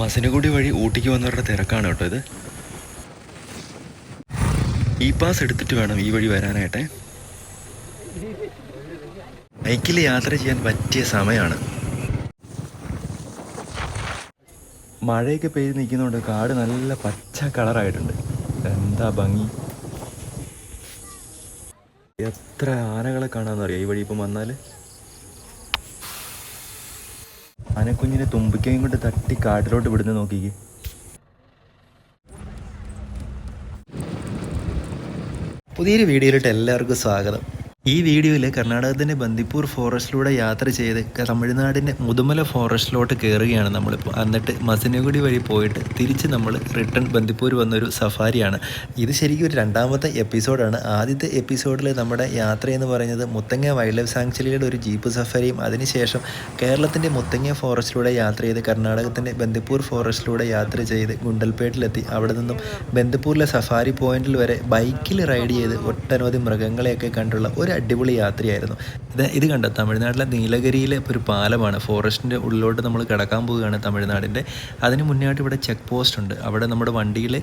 മസിനഗുഡി വഴി ഊട്ടിക്ക് വന്നവരുടെ തിരക്കാണ് കേട്ടോ ഇത്. ഈ പാസ് എടുത്തിട്ട് വേണം ഈ വഴി വരാനായിട്ടെ. ബൈക്കിൽ യാത്ര ചെയ്യാൻ പറ്റിയ സമയമാണ് മഴയൊക്കെ പെയ്ത് നിൽക്കുന്നുണ്ട് കാട് നല്ല പച്ച കളറായിട്ടുണ്ട്. എന്താ ഭംഗി? എത്ര ആനകളെ കാണാമെന്നറിയാം ഈ വഴി ഇപ്പം വന്നാൽ ആനക്കുഞ്ഞിനെ തുമ്പിക്കയും കൊണ്ട് തട്ടി കാട്ടിലോട്ട് വിടുന്ന നോക്കിക്കേ പുതിയൊരു വീഡിയോയിലോട്ട് എല്ലാവർക്കും സ്വാഗതം. ഈ വീഡിയോയിൽ കർണാടകത്തിന്റെ ബന്ദിപ്പൂർ ഫോറസ്റ്റിലൂടെ യാത്ര ചെയ്ത് തമിഴ്നാടിന്റെ മുതുമല ഫോറസ്റ്റിലോട്ട് കയറുകയാണ് നമ്മളിപ്പോൾ. എന്നിട്ട് മസനഗുഡി വഴി പോയിട്ട് തിരിച്ച് നമ്മൾ റിട്ടേൺ ബന്ദിപ്പൂർ വന്നൊരു സഫാരിയാണ്. ഇത് ശരിക്കും ഒരു രണ്ടാമത്തെ എപ്പിസോഡാണ്. ആദ്യത്തെ എപ്പിസോഡിൽ നമ്മുടെ യാത്ര എന്ന് പറയുന്നത് മുത്തങ്ങ വൈൽഡ് ലൈഫ് സാങ്ച്വറിയുടെ ഒരു ജീപ്പ് സഫാരിയും അതിനുശേഷം കേരളത്തിന്റെ മുത്തങ്ങ ഫോറസ്റ്റിലൂടെ യാത്ര ചെയ്ത് കർണാടകത്തിന്റെ ബന്ദിപ്പൂർ ഫോറസ്റ്റിലൂടെ യാത്ര ചെയ്ത് ഗുണ്ടൽപേട്ടിലെത്തി. അവിടെ നിന്നും ബന്ദിപ്പൂരിലെ സഫാരി പോയിന്റിൽ വരെ ബൈക്കിൽ റൈഡ് ചെയ്ത് ഒട്ടനവധി മൃഗങ്ങളെയൊക്കെ കണ്ടുള്ള ഒരു അടിപൊളി യാത്രയായിരുന്നു. ഇത് ഇത് കണ്ട? തമിഴ്നാട്ടിലെ നീലഗിരിയിലെ ഒരു പാലമാണ്. ഫോറസ്റ്റിന്റെ ഉള്ളിലോട്ട് നമ്മൾ കിടക്കാൻ പോവുകയാണ് തമിഴ്നാടിന്റെ അതിന് മുന്നേയായിട്ട് ഇവിടെ ചെക്ക് പോസ്റ്റ് ഉണ്ട്. അവിടെ നമ്മുടെ വണ്ടിയിൽ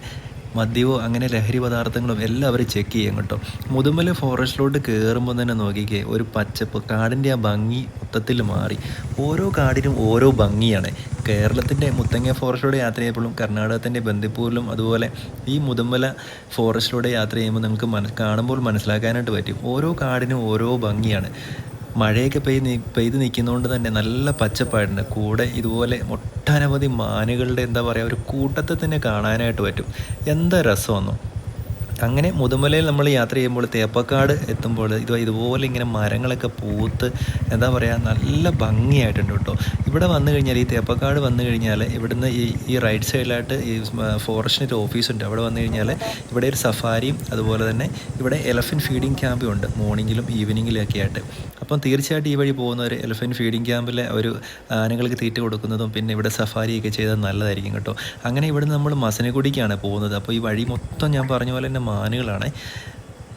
മദ്യമോ അങ്ങനെ ലഹരി പദാർത്ഥങ്ങളും എല്ലാം അവർ ചെക്ക് ചെയ്യും കേട്ടോ. മുതുമല ഫോറസ്റ്റിലോട്ട് കയറുമ്പോൾ തന്നെ നോക്കിക്കേ ഒരു പച്ചപ്പ് കാടിന്റെ ആ ഭംഗി മൊത്തത്തിൽ മാറി. ഓരോ കാടിനും ഓരോ ഭംഗിയാണ്. കേരളത്തിന്റെ മുത്തങ്ങ ഫോറസ്റ്റിലൂടെ യാത്ര ചെയ്യുമ്പോഴും കർണാടകത്തിന്റെ ബന്ദിപ്പൂരിലും അതുപോലെ ഈ മുതുമല ഫോറസ്റ്റിലൂടെ യാത്ര ചെയ്യുമ്പോൾ നമുക്ക് കാണുമ്പോൾ മനസ്സിലാക്കാനായിട്ട് പറ്റും. ഓരോ കാടിനും ഓരോ ഭംഗിയാണ്. മഴയൊക്കെ പെയ്ത് പെയ്ത് നിൽക്കുന്നതുകൊണ്ട് തന്നെ നല്ല പച്ചപ്പാടുണ്ട്. കൂടെ ഇതുപോലെ ഒട്ടനവധി മാനുകളുടെ എന്താ പറയുക ഒരു കൂട്ടത്തെ തന്നെ കാണാനായിട്ട് പറ്റും. എന്താ രസമൊന്നും? അങ്ങനെ മുതുമലയിൽ നമ്മൾ യാത്ര ചെയ്യുമ്പോൾ തേപ്പക്കാട് എത്തുമ്പോൾ ഇത് ഇതുപോലെ ഇങ്ങനെ മരങ്ങളൊക്കെ പൂത്ത് എന്താ പറയുക നല്ല ഭംഗിയായിട്ടുണ്ട് കേട്ടോ. ഇവിടെ വന്നു കഴിഞ്ഞാൽ ഈ തേപ്പക്കാട് വന്നു കഴിഞ്ഞാൽ ഇവിടുന്ന് ഈ ഈ റൈറ്റ് സൈഡിലായിട്ട് ഈ ഫോറസ്റ്റിന്റെ ഓഫീസുണ്ട് അവിടെ വന്നു കഴിഞ്ഞാൽ ഇവിടെ ഒരു സഫാരിയും അതുപോലെ തന്നെ ഇവിടെ എലഫന്റ് ഫീഡിങ് ക്യാമ്പും ഉണ്ട് മോർണിംഗിലും ഈവനിങ്ങിലും ഒക്കെ ആയിട്ട്. അപ്പം തീർച്ചയായിട്ടും ഈ വഴി പോകുന്നവർ എലഫന്റ് ഫീഡിങ് ക്യാമ്പിലെ ഒരു ആനകൾക്ക് തീറ്റ കൊടുക്കുന്നതും പിന്നെ ഇവിടെ സഫാരിയൊക്കെ ചെയ്താൽ നല്ലതായിരിക്കും കേട്ടോ. അങ്ങനെ ഇവിടുന്ന് നമ്മൾ മസനഗുഡിക്കാണ് പോകുന്നത്. അപ്പോൾ ഈ വഴി മൊത്തം ഞാൻ പറഞ്ഞ പോലെ തന്നെ മാനുകളാണ്.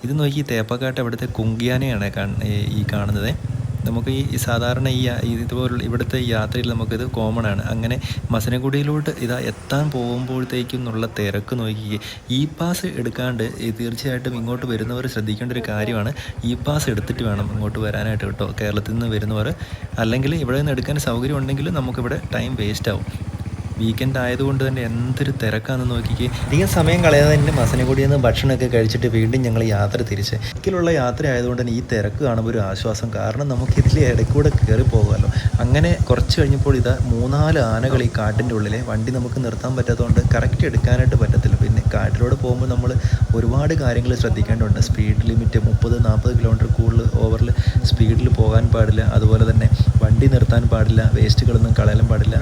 ഇത് നോക്കി തേപ്പക്കാട്ട് ഇവിടുത്തെ കുങ്കിയാനയാണ് ഈ- കാണുന്നത്. നമുക്ക് ഈ സാധാരണ ഈ ഇതുപോലുള്ള ഇവിടുത്തെ യാത്രയിൽ നമുക്കിത് കോമൺ ആണ്. അങ്ങനെ മസനഗുഡിയിലോട്ട് ഇതാ എത്താൻ പോകുമ്പോഴത്തേക്കും എന്നുള്ള തിരക്ക് നോക്കി. ഇ പാസ് എടുക്കാണ്ട് തീർച്ചയായിട്ടും ഇങ്ങോട്ട് വരുന്നവർ ശ്രദ്ധിക്കേണ്ട ഒരു കാര്യമാണ്. ഇ പാസ് എടുത്തിട്ട് വേണം ഇങ്ങോട്ട് വരാനായിട്ട് കേട്ടോ. കേരളത്തിൽ നിന്ന് വരുന്നവർ. അല്ലെങ്കിൽ ഇവിടെ നിന്ന് എടുക്കാൻ സൗകര്യം ഉണ്ടെങ്കിൽ നമുക്കിവിടെ ടൈം വേസ്റ്റ് ആവും. വീക്കെൻഡ് ആയതുകൊണ്ട് തന്നെ എന്തൊരു തിരക്കാണെന്ന് നോക്കിക്കേ. അധികം സമയം കളയാതെ തന്നെ മസനഗുഡിയിൽ നിന്ന് ഭക്ഷണമൊക്കെ കഴിച്ചിട്ട് വീണ്ടും ഞങ്ങൾ യാത്ര തിരിച്ച്. ഇതിലുള്ള യാത്ര ആയതുകൊണ്ട് തന്നെ ഈ തിരക്ക് കാണുമ്പോൾ ഒരു ആശ്വാസം. കാരണം നമുക്ക് ഇതിൽ ഇടയ്ക്കൂടെ കയറി പോകാമല്ലോ. അങ്ങനെ കുറച്ച് കഴിഞ്ഞപ്പോൾ ഇതാ മൂന്നാൽ ആനകൾ ഈ കാട്ടിന്റെ ഉള്ളിലെ വണ്ടി നമുക്ക് നിർത്താൻ പറ്റാത്തതുകൊണ്ട് കറക്റ്റ് എടുക്കാനായിട്ട് പറ്റത്തില്ല. പിന്നെ കാട്ടിലൂടെ പോകുമ്പോൾ നമ്മൾ ഒരുപാട് കാര്യങ്ങൾ ശ്രദ്ധിക്കേണ്ടതുണ്ട്. സ്പീഡ് ലിമിറ്റ് മുപ്പത് നാൽപ്പത് കിലോമീറ്റർ കൂടുതൽ ഓവറിൽ സ്പീഡിൽ പോകാൻ പാടില്ല. അതുപോലെ തന്നെ വണ്ടി നിർത്താൻ പാടില്ല. വേസ്റ്റുകളൊന്നും കളയാൻ പാടില്ല.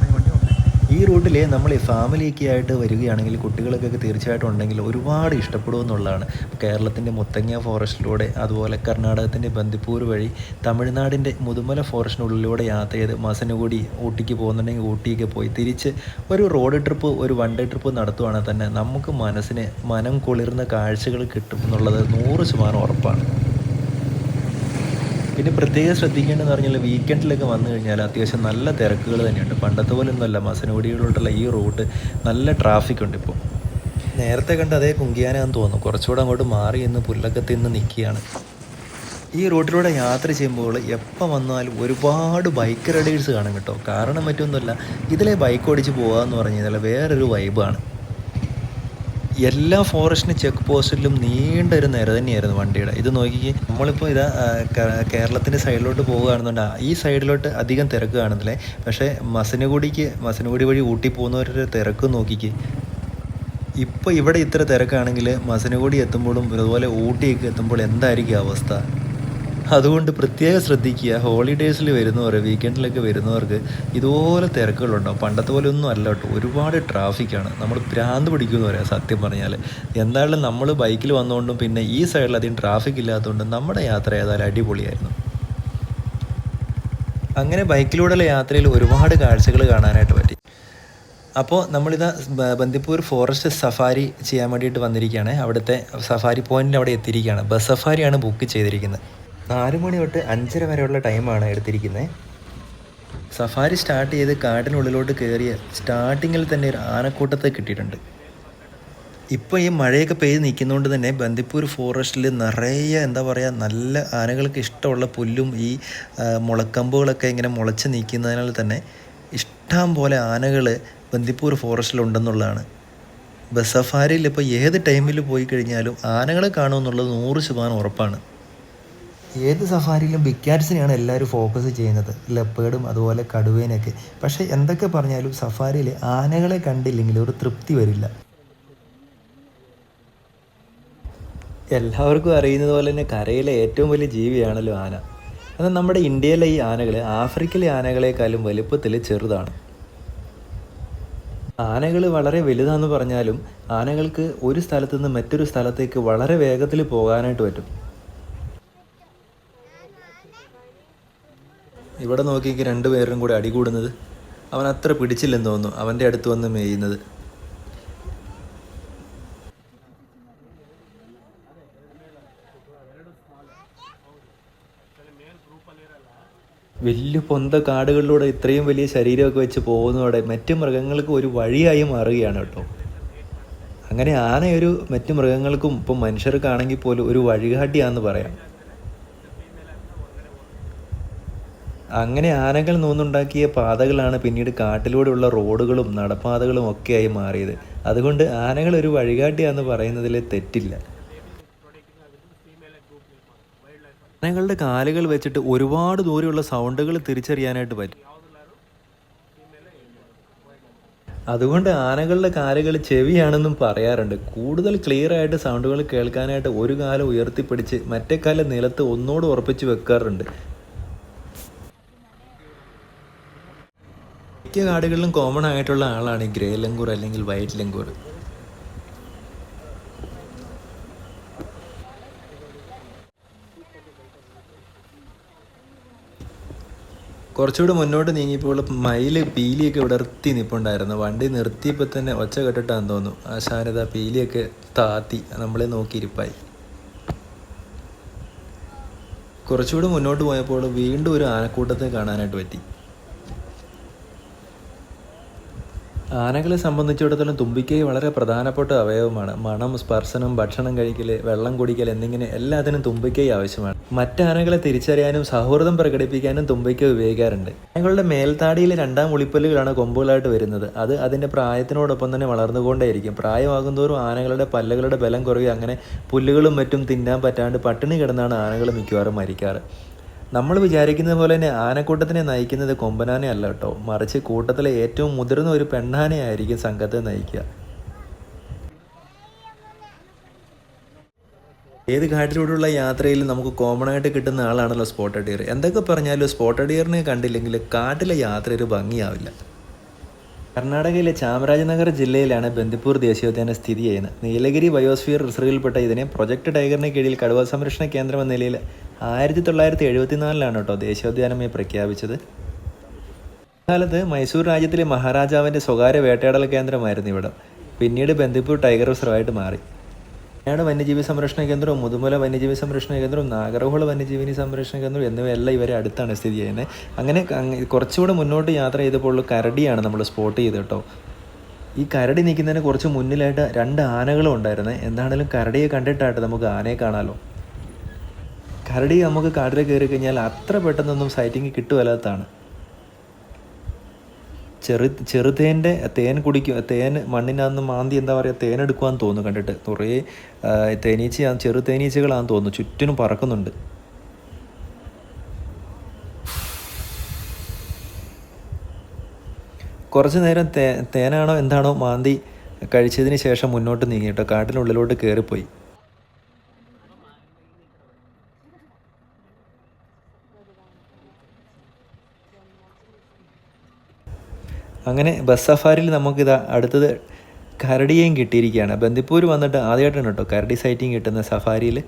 ഈ റൂട്ടിൽ നമ്മൾ ഫാമിലിയൊക്കെ ആയിട്ട് വരികയാണെങ്കിൽ കുട്ടികൾക്കൊക്കെ തീർച്ചയായിട്ടും ഉണ്ടെങ്കിൽ ഒരുപാട് ഇഷ്ടപ്പെടുമെന്നുള്ളതാണ്. കേരളത്തിന്റെ മുത്തങ്ങ ഫോറസ്റ്റിലൂടെ അതുപോലെ കർണാടകത്തിന്റെ ബന്ദിപ്പൂർ വഴി തമിഴ്നാടിന്റെ മുതുമല ഫോറസ്റ്റിനുള്ളിലൂടെ യാത്ര ചെയ്ത് മസനുകൂടി ഊട്ടിക്ക് പോകുന്നുണ്ടെങ്കിൽ ഊട്ടിയൊക്കെ പോയി തിരിച്ച് ഒരു റോഡ് ട്രിപ്പ് ഒരു വൺ ഡേ ട്രിപ്പ് നടത്തുവാണെങ്കിൽ തന്നെ നമുക്ക് മനസ്സിന് മനം കുളിർന്ന കാഴ്ചകൾ കിട്ടും എന്നുള്ളത് നൂറ് ശതമാനം ഉറപ്പാണ്. പിന്നെ പ്രത്യേകം ശ്രദ്ധിക്കേണ്ടതെന്ന് പറഞ്ഞാൽ വീക്കെൻഡിലൊക്കെ വന്നു കഴിഞ്ഞാൽ അത്യാവശ്യം നല്ല തിരക്കുകൾ തന്നെയുണ്ട്. പണ്ടത്തെ പോലെ ഒന്നുമല്ല മസനോടിയിലോട്ടുള്ള ഈ റൂട്ട് നല്ല ട്രാഫിക് ഉണ്ട് ഇപ്പോൾ നേരത്തെ കണ്ട അതേ കുങ്കിയാനാന്ന് തോന്നുന്നു. കുറച്ചുകൂടെ അങ്ങോട്ട് മാറി എന്ന് പുല്ലക്കത്ത് നിന്ന് നിൽക്കുകയാണ് ഈ റൂട്ടിലൂടെ യാത്ര ചെയ്യുമ്പോൾ എപ്പോൾ വന്നാലും ഒരുപാട് ബൈക്ക് റൈഡേഴ്സ് കാണും കേട്ടോ. കാരണം മറ്റൊന്നുമല്ല. ഇതിലെ ബൈക്ക് ഓടിച്ച് പോകുക എന്ന് പറഞ്ഞു കഴിഞ്ഞാൽ വേറൊരു വൈബാണ് എല്ലാ ഫോറസ്റ്റിന് ചെക്ക് പോസ്റ്റിലും നീണ്ട ഒരു നിര തന്നെയായിരുന്നു വണ്ടിയുടെ. ഇത് നോക്കി നമ്മളിപ്പോൾ ഇതാ കേരളത്തിന്റെ സൈഡിലോട്ട് പോകുകയാണെന്നുണ്ടെങ്കിൽ ഈ സൈഡിലോട്ട് അധികം തിരക്ക് കാണുന്നില്ലേ? പക്ഷേ മസനഗുഡിക്ക് മസനഗുഡി വഴി ഊട്ടി പോകുന്നവരുടെ തിരക്ക് നോക്കിക്ക്. ഇപ്പോൾ ഇവിടെ ഇത്ര തിരക്കാണെങ്കിൽ മസനഗുഡി എത്തുമ്പോഴും അതുപോലെ ഊട്ടിയൊക്കെ എത്തുമ്പോൾ എന്തായിരിക്കും അവസ്ഥ? അതുകൊണ്ട് പ്രത്യേകം ശ്രദ്ധിക്കുക. ഹോളിഡേയ്സിൽ വരുന്നവർ വീക്കെൻഡിലൊക്കെ വരുന്നവർക്ക് ഇതുപോലെ തിരക്കുകളുണ്ടാവും പണ്ടത്തെ പോലെ ഒന്നും അല്ല കേട്ടോ. ഒരുപാട് ട്രാഫിക്കാണ്. നമ്മൾ ഭ്രാന്ത് പിടിക്കുമെന്ന് പറയാം സത്യം പറഞ്ഞാൽ എന്തായാലും നമ്മൾ ബൈക്കിൽ വന്നുകൊണ്ടും പിന്നെ ഈ സൈഡിൽ അധികം ട്രാഫിക് ഇല്ലാത്തതുകൊണ്ടും നമ്മുടെ യാത്ര ഏതായാലും അടിപൊളിയായിരുന്നു. അങ്ങനെ ബൈക്കിലൂടെയുള്ള യാത്രയിൽ ഒരുപാട് കാഴ്ചകൾ കാണാനായിട്ട് പറ്റി. അപ്പോൾ നമ്മളിതാ ബന്ദിപ്പൂർ ഫോറസ്റ്റ് സഫാരി ചെയ്യാൻ വേണ്ടിയിട്ട് വന്നിരിക്കുകയാണ്. അവിടുത്തെ സഫാരി പോയിന്റിൽ അവിടെ എത്തിയിരിക്കുകയാണ്. ബസ് സഫാരിയാണ് ബുക്ക് ചെയ്തിരിക്കുന്നത്. നാല് മണി തൊട്ട് അഞ്ചര വരെയുള്ള ടൈമാണ് എടുത്തിരിക്കുന്നത് സഫാരി സ്റ്റാർട്ട് ചെയ്ത് കാട്ടിനുള്ളിലോട്ട് കയറിയ സ്റ്റാർട്ടിങ്ങിൽ തന്നെ ഒരു ആനക്കൂട്ടത്തെ കിട്ടിയിട്ടുണ്ട്. ഇപ്പോൾ ഈ മഴയൊക്കെ പെയ്ത് നിൽക്കുന്നതുകൊണ്ട് തന്നെ ബന്ദിപ്പൂർ ഫോറസ്റ്റിൽ നിറയെ എന്താ പറയുക നല്ല ആനകൾക്ക് ഇഷ്ടമുള്ള പുല്ലും ഈ മുളക്കമ്പുകളൊക്കെ ഇങ്ങനെ മുളച്ച് നിൽക്കുന്നതിനാൽ തന്നെ ഇഷ്ടം പോലെ ആനകൾ ബന്ദിപ്പൂർ ഫോറസ്റ്റിലുണ്ടെന്നുള്ളതാണ് ബസ് സഫാരിയിൽ ഇപ്പോൾ ഏത് ടൈമിൽ പോയി കഴിഞ്ഞാലും ആനകളെ കാണുമെന്നുള്ളത് നൂറ് ശതമാനം ഉറപ്പാണ്. ഏത് സഫാരിയിലും ബിക്കാറ്റ്സിനെയാണ് എല്ലാവരും ഫോക്കസ് ചെയ്യുന്നത്. ലെപ്പേഡും അതുപോലെ കടുവേനൊക്കെ പക്ഷേ എന്തൊക്കെ പറഞ്ഞാലും സഫാരിയിൽ ആനകളെ കണ്ടില്ലെങ്കിൽ ഒരു തൃപ്തി വരില്ല. എല്ലാവർക്കും അറിയുന്നത് പോലെ തന്നെ കരയിലെ ഏറ്റവും വലിയ ജീവിയാണല്ലോ ആന. എന്നാൽ നമ്മുടെ ഇന്ത്യയിലെ ഈ ആനകൾ ആഫ്രിക്കയിലെ ആനകളെക്കാളും വലുപ്പത്തിൽ ചെറുതാണ്. ആനകൾ വളരെ വലുതാന്ന് പറഞ്ഞാലും ആനകൾക്ക് ഒരു സ്ഥലത്തുനിന്ന് മറ്റൊരു സ്ഥലത്തേക്ക് വളരെ വേഗത്തിൽ പോകാനായിട്ട് പറ്റും. ഇവിടെ നോക്കിയെങ്കിൽ രണ്ടുപേരും കൂടി അടികൂടുന്നത് അവൻ അത്ര പിടിച്ചില്ലെന്ന് തോന്നുന്നു. അവന്റെ അടുത്ത് വന്ന് മേയുന്നത്. വലിയ പൊന്ത കാടുകളിലൂടെ ഇത്രയും വലിയ ശരീരമൊക്കെ വെച്ച് പോകുന്നതോടെ മറ്റു മൃഗങ്ങൾക്ക് ഒരു വഴിയായി മാറുകയാണ് കേട്ടോ. അങ്ങനെ ആനയൊരു മറ്റു മൃഗങ്ങൾക്കും ഇപ്പം മനുഷ്യർക്കാണെങ്കിൽ പോലും ഒരു വഴികാട്ടിയാന്ന് പറയാം. അങ്ങനെ ആനകൾ നൂന്നുണ്ടാക്കിയ പാതകളാണ് പിന്നീട് കാട്ടിലൂടെയുള്ള റോഡുകളും നടപ്പാതകളും ഒക്കെയായി മാറിയത്. അതുകൊണ്ട് ആനകൾ ഒരു വഴികാട്ടിയാന്ന് പറയുന്നതിൽ തെറ്റില്ല. ആനകളുടെ കാലുകൾ വെച്ചിട്ട് ഒരുപാട് ദൂരെയുള്ള സൗണ്ടുകൾ തിരിച്ചറിയാനായിട്ട് പറ്റും. അതുകൊണ്ട് ആനകളുടെ കാലുകൾ ചെവിയാണെന്നും പറയാറുണ്ട്. കൂടുതൽ ക്ലിയർ ആയിട്ട് സൗണ്ടുകൾ കേൾക്കാനായിട്ട് ഒരു കാലം ഉയർത്തിപ്പിടിച്ച് മറ്റേ കാലം നിലത്ത് ഒന്നോട് ഉറപ്പിച്ച് വെക്കാറുണ്ട്. മിക്ക കാടുകളിലും കോമൺ ആയിട്ടുള്ള ആളാണ് ഈ ഗ്രേ ലങ്കൂർ അല്ലെങ്കിൽ വൈറ്റ് ലങ്കൂർ. കുറച്ചുകൂടെ മുന്നോട്ട് നീങ്ങിയപ്പോൾ മയിൽ പീലിയൊക്കെ വിടർത്തി നിൽപ്പുണ്ടായിരുന്നു വണ്ടി നിർത്തിയപ്പോൾ തന്നെ ഒച്ച കെട്ടിട്ടാന്ന് തോന്നുന്നു. ആ ശാനത പീലിയൊക്കെ താത്തി. നമ്മളെ നോക്കിയിരിപ്പായി. കുറച്ചുകൂടെ മുന്നോട്ട് പോയപ്പോൾ വീണ്ടും ഒരു ആനക്കൂട്ടത്തെ കാണാനായിട്ട് പറ്റി. ആനകളെ സംബന്ധിച്ചിടത്തോളം തുമ്പിക്കൈ വളരെ പ്രധാനപ്പെട്ട അവയവമാണ്. മണം സ്പർശനം ഭക്ഷണം കഴിക്കൽ വെള്ളം കുടിക്കൽ എന്നിങ്ങനെ എല്ലാത്തിനും തുമ്പിക്കൈ ആവശ്യമാണ്. മറ്റാനകളെ തിരിച്ചറിയാനും സൗഹൃദം പ്രകടിപ്പിക്കാനും തുമ്പിക്കൈ ഉപയോഗിക്കാറുണ്ട്. ആനകളുടെ മേൽത്താടിയിൽ രണ്ടാം ഉളിപ്പല്ലുകളാണ് കൊമ്പുകളായിട്ട് വരുന്നത്. അത് അതിന്റെ പ്രായത്തിനോടൊപ്പം തന്നെ വളർന്നുകൊണ്ടേയിരിക്കും. പ്രായമാകുന്തോറും ആനകളുടെ പല്ലുകളുടെ ബലം കുറയും അങ്ങനെ പുല്ലുകളും മറ്റും തിന്നാൻ പറ്റാണ്ട് പട്ടിണി കിടന്നാണ് ആനകൾ മിക്കവാറും മരിക്കാറ്. നമ്മൾ വിചാരിക്കുന്നത് പോലെ തന്നെ ആനക്കൂട്ടത്തിനെ നയിക്കുന്നത് കൊമ്പനാനെ അല്ല കേട്ടോ. മറിച്ച് കൂട്ടത്തിലെ ഏറ്റവും മുതിർന്ന ഒരു പെണ്ണാനയായിരിക്കും സംഘത്തെ നയിക്കുക. ഏത് കാട്ടിലൂടെയുള്ള യാത്രയിൽ നമുക്ക് കോമൺ ആയിട്ട് കിട്ടുന്ന ആളാണല്ലോ സ്പോട്ട് ഡിയർ എന്തൊക്കെ പറഞ്ഞാലും സ്പോട്ട് ഡിയറിനെ കണ്ടില്ലെങ്കിൽ കാട്ടിലെ യാത്ര ഒരു ഭംഗിയാവില്ല. കർണാടകയിലെ ചാമരാജനഗർ ജില്ലയിലാണ് ബന്ദിപ്പൂർ ദേശീയോദ്യാനം സ്ഥിതി ചെയ്യുന്നത്. നീലഗിരി ബയോസ്ഫിയർ റിസർവിൽപ്പെട്ട ഇതിനെ പ്രൊജക്ട് ടൈഗറിന് കീഴിൽ കടുവ സംരക്ഷണ കേന്ദ്രം എന്ന നിലയിൽ ആയിരത്തി തൊള്ളായിരത്തി എഴുപത്തിനാലിലാണ് കേട്ടോ ദേശീയോദ്യാനമായി പ്രഖ്യാപിച്ചത്. കാലത്ത് മൈസൂർ രാജ്യത്തിലെ മഹാരാജാവിന്റെ സ്വകാര്യ വേട്ടയാടൽ കേന്ദ്രമായിരുന്നു ഇവിടം. പിന്നീട് ബന്ദിപ്പൂർ ടൈഗർ റിസർവായിട്ട് മാറി. വയനാട് വന്യജീവി സംരക്ഷണ കേന്ദ്രവും മുതുമല വന്യജീവി സംരക്ഷണ കേന്ദ്രവും നാഗർഹോള വന്യജീവി സംരക്ഷണ കേന്ദ്രം എന്നിവയെല്ലാം ഇവരെ അടുത്താണ് സ്ഥിതി ചെയ്യുന്നത്. അങ്ങനെ അങ്ങ് കുറച്ചുകൂടെ മുന്നോട്ട് യാത്ര ചെയ്തപ്പോൾ കരടിയാണ് നമ്മൾ സ്പോട്ട് ചെയ്ത് കേട്ടോ. ഈ കരടി നിൽക്കുന്നതിന് കുറച്ച് മുന്നിലായിട്ട് രണ്ട് ആനകളും ഉണ്ടായിരുന്നത് എന്താണേലും കരടിയെ കണ്ടിട്ടായിട്ട് നമുക്ക് ആനയെ കാണാമല്ലോ കരടി നമുക്ക് കാട്ടിൽ കയറി കഴിഞ്ഞാൽ അത്ര പെട്ടെന്നൊന്നും സൈറ്റിങ് കിട്ടുമല്ലാത്തതാണ് ചെറു ചെറുതേന്റെ തേൻ കുടിക്കും തേൻ മണ്ണിനകത്ത് മാന്തി എന്താ പറയുക തേൻ എടുക്കുവാന്ന് തോന്നുന്നു കണ്ടിട്ട്. കുറേ തേനീച്ച ചെറു തേനീച്ചകളാന്ന് തോന്നുന്നു. ചുറ്റിനും പറക്കുന്നുണ്ട്. കുറച്ച് നേരം തേ തേനാണോ എന്താണോ മാന്തി കഴിച്ചതിന് ശേഷം മുന്നോട്ട് നീങ്ങി കേട്ടോ. കാട്ടിനുള്ളിലോട്ട് കയറിപ്പോയി അങ്ങനെ ബസ് സഫാരിയിൽ നമുക്കിതാ അടുത്തത് കരടിയേയും കിട്ടിയിരിക്കുകയാണ് ബന്ദിപ്പൂർ വന്നിട്ട് ആദ്യമായിട്ടാണ് കേട്ടോ കരടി സൈറ്റിങ് കിട്ടുന്ന സഫാരിയിൽ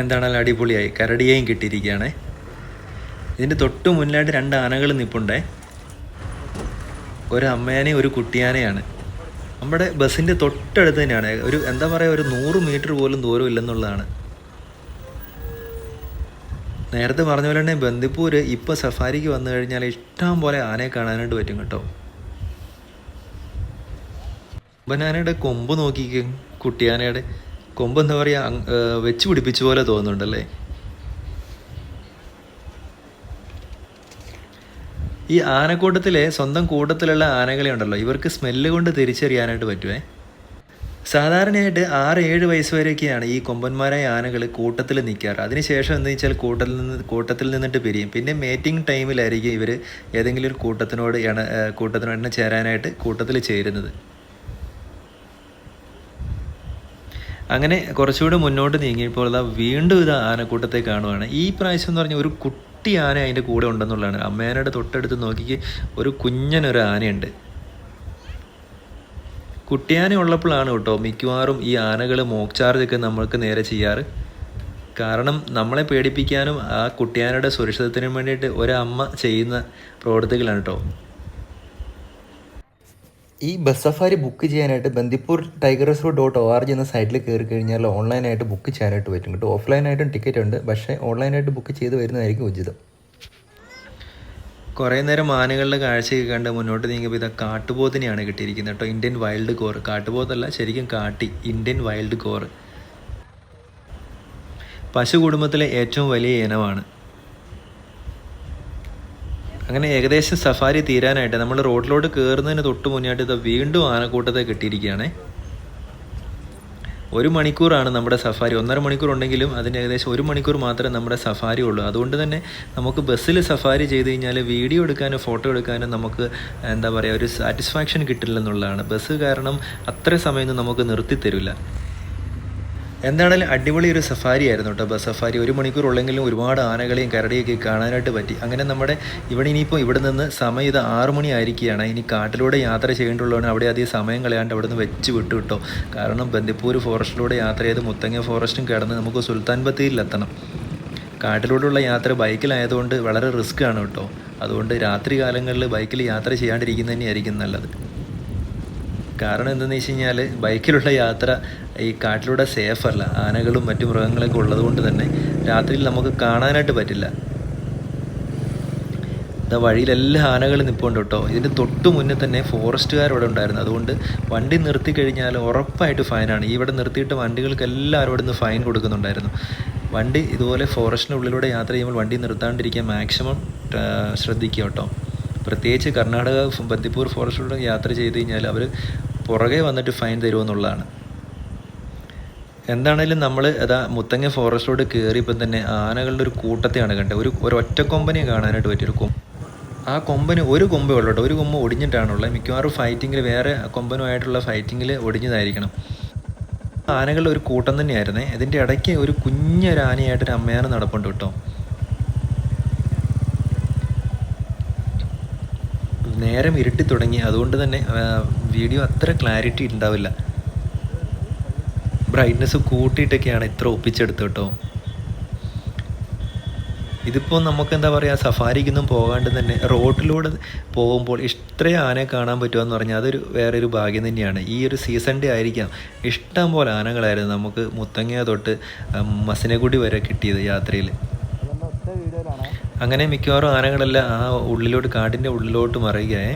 എന്താണല്ലോ അടിപൊളിയായി. കരടിയേയും കിട്ടിയിരിക്കുകയാണ് ഇതിന്റെ തൊട്ട് മുന്നിലായിട്ട് രണ്ട് ആനകൾ നിൽപ്പുണ്ടേ ഒരു അമ്മയാനയും ഒരു കുട്ടിയാനയാണ്. നമ്മുടെ ബസ്സിന്റെ തൊട്ടടുത്ത് തന്നെയാണ്. ഒരു എന്താ പറയുക ഒരു നൂറ് മീറ്റർ പോലും ദൂരം ഇല്ലെന്നുള്ളതാണ് നേരത്തെ പറഞ്ഞ പോലെ തന്നെ ബന്ദിപ്പൂർ ഇപ്പോൾ സഫാരിക്ക് വന്നു കഴിഞ്ഞാൽ ഇഷ്ടം പോലെ ആനയെ കാണാനായിട്ട് പറ്റും കേട്ടോ. ബനാനയുടെ കൊമ്പ് നോക്കിക്ക് കുട്ടിയാനയുടെ. കൊമ്പ് എന്താ പറയുക വെച്ച് പിടിപ്പിച്ച പോലെ തോന്നുന്നുണ്ടല്ലേ? ഈ ആനക്കൂട്ടത്തിലെ സ്വന്തം കൂട്ടത്തിലുള്ള ആനകളെ ഉണ്ടല്ലോ ഇവർക്ക് സ്മെല്ല് കൊണ്ട് തിരിച്ചറിയാനായിട്ട് പറ്റുമേ സാധാരണയായിട്ട് ആറ് ഏഴ് വയസ്സ് വരെയൊക്കെയാണ് ഈ കൊമ്പന്മാരായ ആനകൾ കൂട്ടത്തിൽ നിൽക്കാറ് അതിനുശേഷം എന്ന് വെച്ചാൽ കൂട്ടത്തിൽ നിന്ന് കൂട്ടത്തിൽ നിന്നിട്ട് പിരിയും. പിന്നെ മേറ്റിംഗ് ടൈമിലായിരിക്കും ഇവർ ഏതെങ്കിലും ഒരു കൂട്ടത്തിനോട് ഇണ കൂട്ടത്തിനോട് ഇണ ചേരാനായിട്ട് കൂട്ടത്തിൽ ചേരുന്നത്. അങ്ങനെ കുറച്ചുകൂടി മുന്നോട്ട് നീങ്ങിയപ്പോൾ ഇതാ വീണ്ടും ഇത് ആനക്കൂട്ടത്തെ കാണുവാണ്. ഈ പ്രാവശ്യം എന്ന് പറഞ്ഞാൽ ഒരു കുട്ടി ആന അതിന്റെ കൂടെ ഉണ്ടെന്നുള്ളതാണ്. അമ്മേനയുടെ തൊട്ടടുത്ത് നോക്കിക്ക് ഒരു കുഞ്ഞനൊരു ആനയുണ്ട്. കുട്ടിയാന ഉള്ളപ്പോഴാണ് കേട്ടോ മിക്കവാറും ഈ ആനകൾ മോക്ക് ചാർജൊക്കെ നമ്മൾക്ക് നേരെ ചെയ്യാറ്. കാരണം നമ്മളെ പേടിപ്പിക്കാനും ആ കുട്ടിയാനയുടെ സുരക്ഷിതത്തിനും വേണ്ടിയിട്ട് ഒരമ്മ ചെയ്യുന്ന പ്രവർത്തികളാണ് കേട്ടോ. ഈ ബസ് സഫാരി ബുക്ക് ചെയ്യാനായിട്ട് Bandipur tiger reserve dot O R G എന്ന സൈറ്റിൽ കയറി കഴിഞ്ഞാൽ ഓൺലൈനായിട്ട് ബുക്ക് ചെയ്യാനായിട്ട് പറ്റും. കേട്ടോ ഓഫ്ലൈനായിട്ടും ടിക്കറ്റ് ഉണ്ട്. പക്ഷേ ഓൺലൈനായിട്ട് ബുക്ക് ചെയ്ത് വരുന്നതായിരിക്കും ഉചിതം. കുറേ നേരം ആനകളുടെ കാഴ്ചയൊക്കെ കണ്ട് മുന്നോട്ട് നീങ്ങിയപ്പോൾ ഇതാ കാട്ടുപോത്തിനെയാണ് കിട്ടിയിരിക്കുന്നത് കേട്ടോ. ഇന്ത്യൻ വൈൽഡ് കോർ കാട്ടുപോത്തല്ല ശരിക്കും കാട്ടി. ഇന്ത്യൻ വൈൽഡ് കോർ പശു കുടുംബത്തിലെ ഏറ്റവും വലിയ ഇനമാണ്. അങ്ങനെ ഏകദേശം സഫാരി തീരാനായിട്ട് നമ്മൾ റോഡിലോട്ട് കയറുന്നതിന് തൊട്ട് മുന്നായിട്ട് ഇത് വീണ്ടും ആനക്കൂട്ടത്തെ കിട്ടിയിരിക്കുകയാണ്. ഒരു മണിക്കൂറാണ് നമ്മുടെ സഫാരി. ഒന്നര മണിക്കൂർ ഉണ്ടെങ്കിലും അതിന് ഏകദേശം ഒരു മണിക്കൂർ മാത്രമേ നമ്മുടെ സഫാരി ഉള്ളൂ. അതുകൊണ്ട് തന്നെ നമുക്ക് ബസ്സിൽ സഫാരി ചെയ്ത് കഴിഞ്ഞാൽ വീഡിയോ എടുക്കാനും ഫോട്ടോ എടുക്കാനും നമുക്ക് എന്താ പറയുക ഒരു സാറ്റിസ്ഫാക്ഷൻ കിട്ടില്ലെന്നുള്ളതാണ്. ബസ് കാരണം അത്ര സമയമൊന്നും നമുക്ക് നിർത്തി തരില്ല. എന്താണെങ്കിലും അടിപൊളി ഒരു സഫാരി ആയിരുന്നു കേട്ടോ. ബസ് സഫാരി ഒരു മണിക്കൂർ ഉള്ളെങ്കിലും ഒരുപാട് ആനകളെയും കരടിയൊക്കെ കാണാനായിട്ട് പറ്റി. അങ്ങനെ നമ്മുടെ ഇവിടെ ഇനിയിപ്പോൾ ഇവിടെ നിന്ന് സമയം ഇത് ആറു മണി ആയിരിക്കുകയാണ്. ഇനി കാട്ടിലൂടെ യാത്ര ചെയ്യേണ്ടുള്ളതാണ്. അവിടെ അധികം സമയം കളയാണ്ട് അവിടെ നിന്ന് വെച്ച് വിട്ടു കിട്ടോ. കാരണം ബന്ദിപ്പൂർ ഫോറസ്റ്റിലൂടെ യാത്ര ചെയ്ത് മുത്തങ്ങ ഫോറസ്റ്റും കടന്ന് നമുക്ക് സുൽത്താൻ ബത്തേരിയിലെത്തണം കാട്ടിലൂടെയുള്ള യാത്ര ബൈക്കിലായതുകൊണ്ട് വളരെ റിസ്ക് ആണ് കേട്ടോ. അതുകൊണ്ട് രാത്രി കാലങ്ങളിൽ ബൈക്കിൽ യാത്ര ചെയ്യാണ്ടിരിക്കുന്നതന്നെയായിരിക്കും നല്ലത്. കാരണം എന്തെന്ന് വെച്ച് കഴിഞ്ഞാൽ ബൈക്കിലുള്ള യാത്ര ഈ കാട്ടിലൂടെ സേഫല്ല ആനകളും മറ്റു മൃഗങ്ങളൊക്കെ ഉള്ളതുകൊണ്ട് തന്നെ രാത്രിയിൽ നമുക്ക് കാണാനായിട്ട് പറ്റില്ല. ഇതാ വഴിയിലെല്ലാം ആനകൾ നിൽപ്പുണ്ട് കേട്ടോ. ഇതിന് തൊട്ട് മുന്നേ തന്നെ ഫോറസ്റ്റുകാർ ഇവിടെ ഉണ്ടായിരുന്നു. അതുകൊണ്ട് വണ്ടി നിർത്തി കഴിഞ്ഞാൽ ഉറപ്പായിട്ട് ഫൈനാണ് ഇവിടെ നിർത്തിയിട്ട് വണ്ടികൾക്ക് എല്ലാവരും ഇവിടെ നിന്ന് ഫൈൻ കൊടുക്കുന്നുണ്ടായിരുന്നു. വണ്ടി ഇതുപോലെ ഫോറസ്റ്റിനുള്ളിലൂടെ യാത്ര ചെയ്യുമ്പോൾ വണ്ടി നിർത്താണ്ടിരിക്കാൻ മാക്സിമം ശ്രദ്ധിക്കുക കേട്ടോ. പ്രത്യേകിച്ച് കർണാടക ബന്ദിപ്പൂർ ഫോറസ്റ്റിലൂടെ യാത്ര ചെയ്ത് കഴിഞ്ഞാൽ അവർ പുറകെ വന്നിട്ട് ഫൈൻ തരുമെന്നുള്ളതാണ്. എന്താണേലും നമ്മൾ അതാ മുത്തങ്ങ ഫോറസ്റ്റിലോട്ട് കയറിയപ്പോൾ തന്നെ ആനകളുടെ ഒരു കൂട്ടത്തെയാണ് കണ്ടത്. ഒരു ഒരു ഒറ്റ കൊമ്പനെ കാണാനായിട്ട് പറ്റിയൊരു കൊമ്പ്. ആ കൊമ്പന് ഒരു കൊമ്പേ ഉള്ളൂ കേട്ടോ ഒരു കൊമ്പ് ഒടിഞ്ഞിട്ടാണുള്ളത്. മിക്കവാറും ഫൈറ്റിങ്ങിൽ വേറെ കൊമ്പനുമായിട്ടുള്ള ഫൈറ്റിങ്ങിൽ ഒടിഞ്ഞതായിരിക്കണം. ആനകളുടെ ഒരു കൂട്ടം തന്നെയായിരുന്നേ. ഇതിന്റെ ഇടയ്ക്ക് ഒരു കുഞ്ഞൊരു ആനയായിട്ടൊരു അമ്മയാന നടപ്പുണ്ട് കേട്ടോ. നേരം ഇരുട്ടി തുടങ്ങി. അതുകൊണ്ട് തന്നെ വീഡിയോ അത്ര ക്ലാരിറ്റി ഉണ്ടാവില്ല. ബ്രൈറ്റ്നെസ് കൂട്ടിയിട്ടൊക്കെയാണ് ഇത്ര ഒപ്പിച്ചെടുത്ത് കേട്ടോ. ഇതിപ്പോൾ നമുക്ക് എന്താ പറയുക സഫാരിക്കൊന്നും പോകാണ്ട് തന്നെ റോഡിലൂടെ പോകുമ്പോൾ ഇത്രയും ആനയെ കാണാൻ പറ്റുമെന്ന് പറഞ്ഞാൽ അതൊരു വേറൊരു ഭാഗ്യം തന്നെയാണ്. ഈ ഒരു സീസണിന്റെ ആയിരിക്കാം. ഇഷ്ടം പോലെ ആനകളായിരുന്നു നമുക്ക് മുത്തങ്ങ തൊട്ട് മസിനഗുഡി വരെ കിട്ടിയത് യാത്രയിൽ. അങ്ങനെ മിക്കവാറും ആനകളെല്ലാം ആ ഉള്ളിലോട്ട് കാടിന്റെ ഉള്ളിലോട്ട് മറിയുകയെ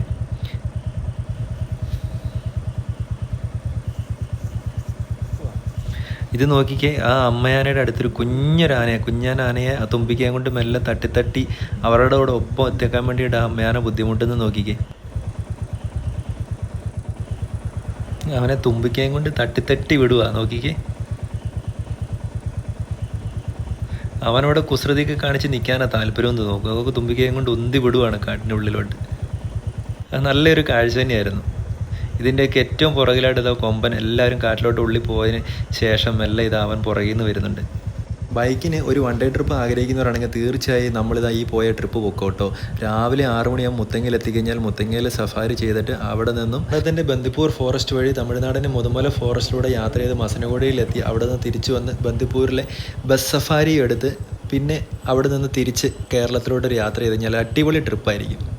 ഇത് നോക്കിക്കേ ആ അമ്മയാനയുടെ അടുത്തൊരു കുഞ്ഞൊരാനയെ കുഞ്ഞാനാനയെ ആ കൊണ്ട് മെല്ലെ തട്ടി തട്ടി അവരുടെ കൂടെ ഒപ്പം എത്തിക്കാൻ വേണ്ടിയിട്ട് ആ അമ്മയാന ബുദ്ധിമുട്ടെന്ന് നോക്കിക്കേ. അവനെ തുമ്പിക്കാൻ കൊണ്ട് തട്ടി തട്ടി വിടുക നോക്കിക്കേ. അവനവിടെ കുസൃതിക്ക് കാണിച്ച് നിൽക്കാനാ താല്പര്യമെന്ന് നോക്കും അതൊക്കെ തുമ്പിക്കയും കൊണ്ട് ഉന്തി വിടുവാണ് കാട്ടിന്റെ ഉള്ളിലോട്ട്. അത് നല്ലൊരു കാഴ്ച തന്നെയായിരുന്നു. ഇതിന്റെയൊക്കെ ഏറ്റവും പുറകിലായിട്ട് ഇതാ കൊമ്പൻ എല്ലാവരും കാട്ടിലോട്ട് ഉള്ളിൽ പോയതിന് ശേഷം മെല്ലെ ഇത് അവൻ പുറകിൽ നിന്ന് വരുന്നുണ്ട്. ബൈക്കിന് ഒരു വൺ ഡേ ട്രിപ്പ് ആഗ്രഹിക്കുന്നവരാണെങ്കിൽ തീർച്ചയായും നമ്മളിതാ ഈ പോയ ട്രിപ്പ് പൊക്കോട്ടോ രാവിലെ ആറു മണിയാകുമ്പോൾ മുത്തങ്ങയിൽ എത്തിക്കഴിഞ്ഞാൽ മുത്തങ്ങയിൽ സഫാരി ചെയ്തിട്ട് അവിടെ നിന്നും അതിന്റെ ബന്ദിപ്പൂർ ഫോറസ്റ്റ് വഴി തമിഴ്നാടിന്റെ മുതുമല ഫോറസ്റ്റിലൂടെ യാത്ര ചെയ്ത് മസനഗുഡിയിലെത്തി അവിടെ നിന്ന് തിരിച്ചു വന്ന് ബന്ദിപ്പൂരിലെ ബസ് സഫാരി എടുത്ത് പിന്നെ അവിടെ നിന്ന് തിരിച്ച് കേരളത്തിലോട്ടൊരു യാത്ര ചെയ്ത് കഴിഞ്ഞാൽ അടിപൊളി ട്രിപ്പായിരിക്കും